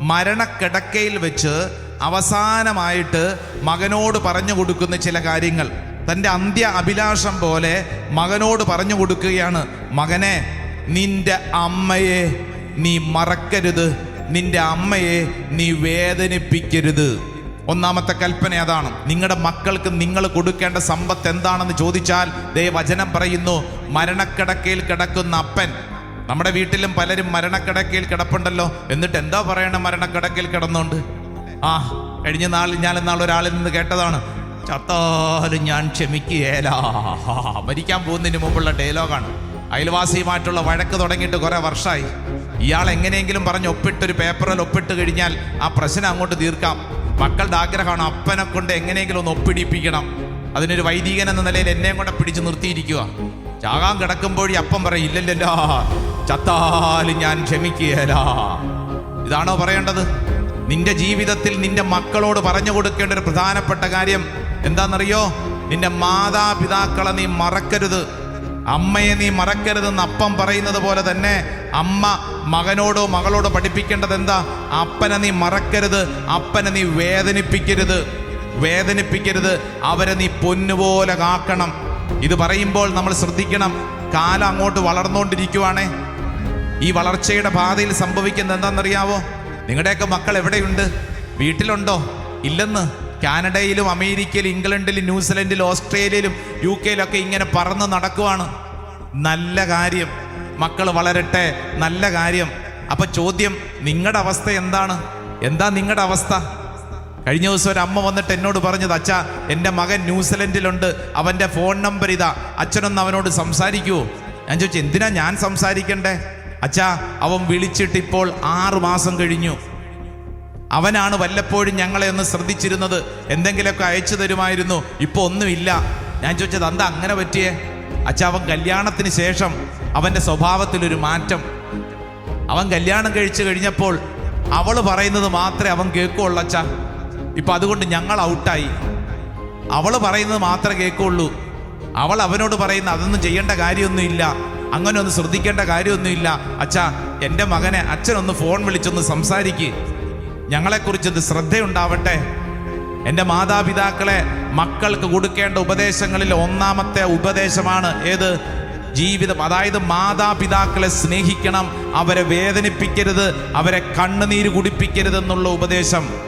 മരണക്കിടക്കയിൽ വെച്ച് അവസാനമായിട്ട് മകനോട് പറഞ്ഞു കൊടുക്കുന്ന ചില കാര്യങ്ങൾ. തന്റെ അന്ത്യ അഭിലാഷം പോലെ മകനോട് പറഞ്ഞു കൊടുക്കുകയാണ് മകനെ നിന്റെ അമ്മയെ നീ മറക്കരുത്. നിന്റെ അമ്മയെ നീ വേദനിപ്പിക്കരുത്. ഒന്നാമത്തെ കൽപ്പന അതാണ്. നിങ്ങളുടെ മക്കൾക്ക് നിങ്ങൾ കൊടുക്കേണ്ട സമ്പത്ത് എന്താണെന്ന് ചോദിച്ചാൽ ദേ വചനം പറയുന്നു മരണക്കിടക്കയിൽ കിടക്കുന്ന അപ്പൻ നമ്മുടെ വീട്ടിലും പലരും മരണക്കിടക്കയിൽ കിടപ്പുണ്ടല്ലോ. എന്നിട്ട് എന്താ പറയണ മരണക്കിടക്കയിൽ കിടന്നുകൊണ്ട് ആ കഴിഞ്ഞ നാളിൽ ഞാൻ എന്നാൾ ഒരാളിൽ നിന്ന് കേട്ടതാണ്. ചത്താലും ഞാൻ ക്ഷമിക്കുകയേലാ മരിക്കാൻ പോകുന്നതിന് മുമ്പുള്ള ഡയലോഗാണ്. അയൽവാസിയുമായിട്ടുള്ള വഴക്ക് തുടങ്ങിയിട്ട് കുറേ വർഷമായി ഇയാൾ എങ്ങനെയെങ്കിലും പറഞ്ഞ് ഒപ്പിട്ടൊരു പേപ്പറിൽ ഒപ്പിട്ട് കഴിഞ്ഞാൽ ആ പ്രശ്നം അങ്ങോട്ട് തീർക്കാം. മക്കളുടെ ആഗ്രഹമാണ് അപ്പനെ കൊണ്ട് എങ്ങനെയെങ്കിലും ഒന്ന് ഒപ്പിടിപ്പിക്കണം. അതിനൊരു വൈദികൻ എന്ന നിലയിൽ എന്നെയും കൂടെ പിടിച്ചു നിർത്തിയിരിക്കുക. ചാകാൻ കിടക്കുമ്പോഴേ അപ്പം പറയും ഇല്ലല്ലല്ലോ ചത്താലും ഞാൻ ക്ഷമിക്കുകയല്ല. ഇതാണോ പറയേണ്ടത്? നിന്റെ ജീവിതത്തിൽ നിന്റെ മക്കളോട് പറഞ്ഞു കൊടുക്കേണ്ട ഒരു പ്രധാനപ്പെട്ട കാര്യം എന്താണെന്നറിയോ? നിന്റെ മാതാപിതാക്കളെ നീ മറക്കരുത്. അമ്മയെ നീ മറക്കരുതെന്ന് അപ്പം പറയുന്നത് പോലെ തന്നെ അമ്മ മകനോടോ മകളോടോ പഠിപ്പിക്കേണ്ടത് എന്താ? അപ്പനെ നീ മറക്കരുത് അപ്പനെ നീ വേദനിപ്പിക്കരുത്. വേദനിപ്പിക്കരുത് അവരെ നീ പൊന്നുപോലെ കാക്കണം. ഇത് പറയുമ്പോൾ നമ്മൾ ശ്രദ്ധിക്കണം കാലം അങ്ങോട്ട് വളർന്നുകൊണ്ടിരിക്കുവാണേ. ഈ വളർച്ചയുടെ പാതയിൽ സംഭവിക്കുന്നത് എന്താണെന്നറിയാവോ? നിങ്ങളുടെയൊക്കെ മക്കൾ എവിടെയുണ്ട്? വീട്ടിലുണ്ടോ? ഇല്ലെന്ന്? കാനഡയിലും അമേരിക്കയിലും ഇംഗ്ലണ്ടിലും ന്യൂസിലൻഡിലും ഓസ്ട്രേലിയയിലും യു കെയിലൊക്കെ ഇങ്ങനെ പറന്ന് നടക്കുവാണ്. നല്ല കാര്യം. മക്കൾ വളരട്ടെ നല്ല കാര്യം. അപ്പൊ ചോദ്യം നിങ്ങളുടെ അവസ്ഥ എന്താണ്? എന്താ നിങ്ങളുടെ അവസ്ഥ? കഴിഞ്ഞ ദിവസം ഒരു അമ്മ വന്നിട്ട് എന്നോട് പറഞ്ഞത് അച്ഛ എന്റെ മകൻ ന്യൂസിലൻഡിലുണ്ട്. അവന്റെ ഫോൺ നമ്പർ ഇതാ. അച്ഛനൊന്ന് അവനോട് സംസാരിക്കൂ. ഞാൻ ചോദിച്ചു എന്തിനാ ഞാൻ സംസാരിക്കണ്ടേ? അച്ഛാ അവൻ വിളിച്ചിട്ട് ഇപ്പോൾ ആറു മാസം കഴിഞ്ഞു. അവനാണ് വല്ലപ്പോഴും ഞങ്ങളെ ഒന്ന് ശ്രദ്ധിച്ചിരുന്നത്. എന്തെങ്കിലുമൊക്കെ അയച്ചു തരുമായിരുന്നു. ഇപ്പോൾ ഒന്നുമില്ല. ഞാൻ ചോദിച്ചത് എന്താ അങ്ങനെ പറ്റിയേ? അച്ഛാ അവൻ കല്യാണത്തിന് ശേഷം അവന്റെ സ്വഭാവത്തിലൊരു മാറ്റം. അവൻ കല്യാണം കഴിച്ചു കഴിഞ്ഞപ്പോൾ അവൾ പറയുന്നത് മാത്രമേ അവൻ കേൾക്കുള്ളൂ അച്ഛാ. ഇപ്പൊ അതുകൊണ്ട് ഞങ്ങൾ ഔട്ടായി. അവൾ പറയുന്നത് മാത്രമേ കേൾക്കുള്ളൂ. അവൾ അവനോട് പറയുന്ന അതൊന്നും ചെയ്യേണ്ട കാര്യമൊന്നുമില്ല. അങ്ങനെ ഒന്ന് ശ്രദ്ധിക്കേണ്ട കാര്യമൊന്നുമില്ല. അച്ഛാ എന്റെ മകനെ അച്ഛനൊന്ന് ഫോൺ വിളിച്ചൊന്ന് സംസാരിക്ക്. ഞങ്ങളെക്കുറിച്ചത് ശ്രദ്ധയുണ്ടാവട്ടെ. എന്റെ മാതാപിതാക്കളെ മക്കൾക്ക് കൊടുക്കേണ്ട ഉപദേശങ്ങളിൽ ഒന്നാമത്തെ ഉപദേശമാണ് ഏത്? ജീവിതം. അതായത് മാതാപിതാക്കളെ സ്നേഹിക്കണം. അവരെ വേദനിപ്പിക്കരുത്. അവരെ കണ്ണുനീര് കുടിപ്പിക്കരുതെന്നുള്ള ഉപദേശം.